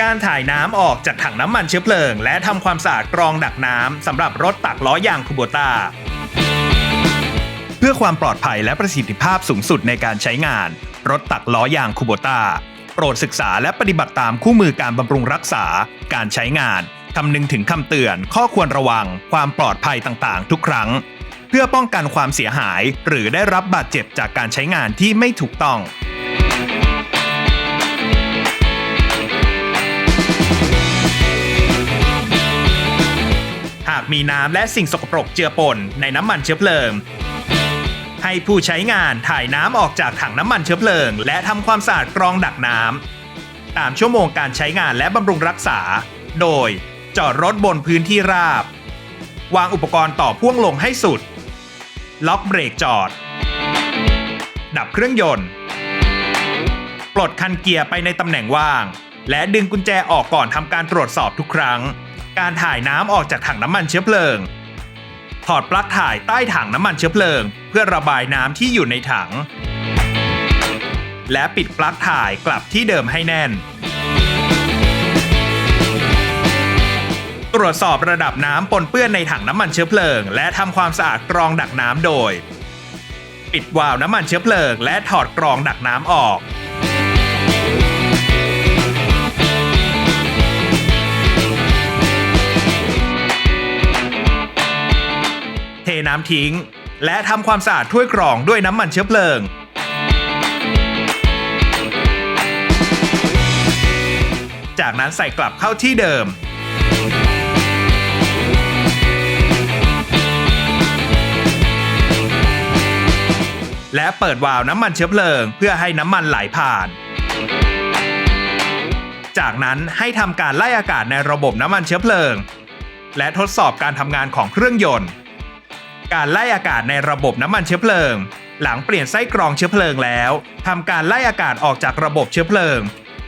กายน้ำออกจากถังน้ำมันเชื้อเพลิง และทำความสะอาดกรองดักน้ำสำหรับรถตักล้อยางคูโบต้าเพื่อความปลอดภัยและประสิทธิภาพสูงสุดในการใช้งาน รถตักล้อยางคูโบต้าโปรดศึกษาและปฏิบัติตามคู่มือการบำรุงรักษา การใช้งานคำนึงถึงคำเตือน ข้อควรระวัง ความปลอดภัยต่างๆ ทุกครั้ง เพื่อป้องกันความเสียหาย หรือได้รับบาดเจ็บจากการใช้งานที่ไม่ถูกต้อง หากมีน้ำและสิ่งสกปรกเจือปนในน้ำมันเชื้อเพลิง ให้ผู้ใช้งานถ่ายน้ำออกจากถังน้ำมันเชื้อเพลิง และทำความสะอาดกรองดักน้ำตามชั่วโมงการใช้งานและบำรุงรักษา โดยจอดรถบนพื้นที่ราบ วางอุปกรณ์ต่อพ่วงลงให้สุด ล็อกเบรกจอด ดับเครื่องยนต์ ปลดคันเกียร์ไปในตำแหน่งว่าง และดึงกุญแจออกก่อนทำการตรวจสอบทุกครั้ง การถ่ายน้ำออกจากถังน้ำมันเชื้อเพลิง ถอดปลั๊กถ่ายใต้ถังน้ำมันเชื้อเพลิง เพื่อระบายน้ำที่อยู่ในถัง และปิดปลั๊กถ่ายกลับที่เดิมให้แน่น ตรวจสอบระดับน้ำปนเปื้อนในถังน้ำมันเชื้อเพลิง และทำความสะอาดกรองดักน้ำโดย ปิดวาล์วน้ำมันเชื้อเพลิง และถอดกรองดักน้ำออก น้ำทิ้ง และทำความสะอาดถ้วยกรองด้วยน้ำมันเชื้อเพลิง จากนั้นใส่กลับเข้าที่เดิม และเปิดวาล์วน้ำมันเชื้อเพลิง เพื่อให้น้ำมันไหลผ่านจากนั้นให้ทำการไล่อากาศในระบบน้ำมันเชื้อเพลิง และทดสอบการทำงานของเครื่องยนต์ การไล่อากาศในระบบน้ำมันเชื้อเพลิง หลังเปลี่ยนไส้กรองเชื้อเพลิงแล้วทำการไล่อากาศออกจากระบบเชื้อเพลิง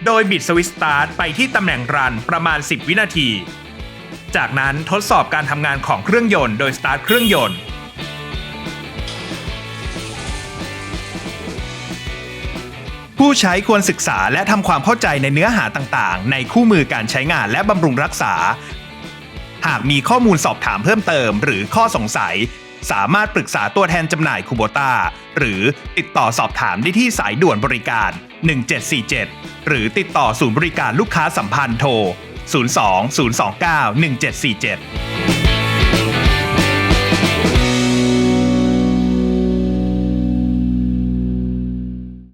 โดยบิดสวิตช์สตาร์ทไปที่ตำแหน่งรันประมาณ 10 วินาที จากนั้นทดสอบการทำงานของเครื่องยนต์โดยสตาร์ทเครื่องยนต์ผู้ใช้ควรศึกษาและทำความเข้าใจในเนื้อหาต่างๆ ในคู่มือการใช้งานและบำรุงรักษา หากมีข้อมูลสอบถามเพิ่มเติม หรือข้อสงสัย สามารถปรึกษาตัวแทนจำหน่ายคูโบต้าหรือติดต่อสอบถามได้ที่สายด่วนบริการ 1747 หรือติดต่อศูนย์บริการลูกค้าสัมพันธ์โทร 02 029 1747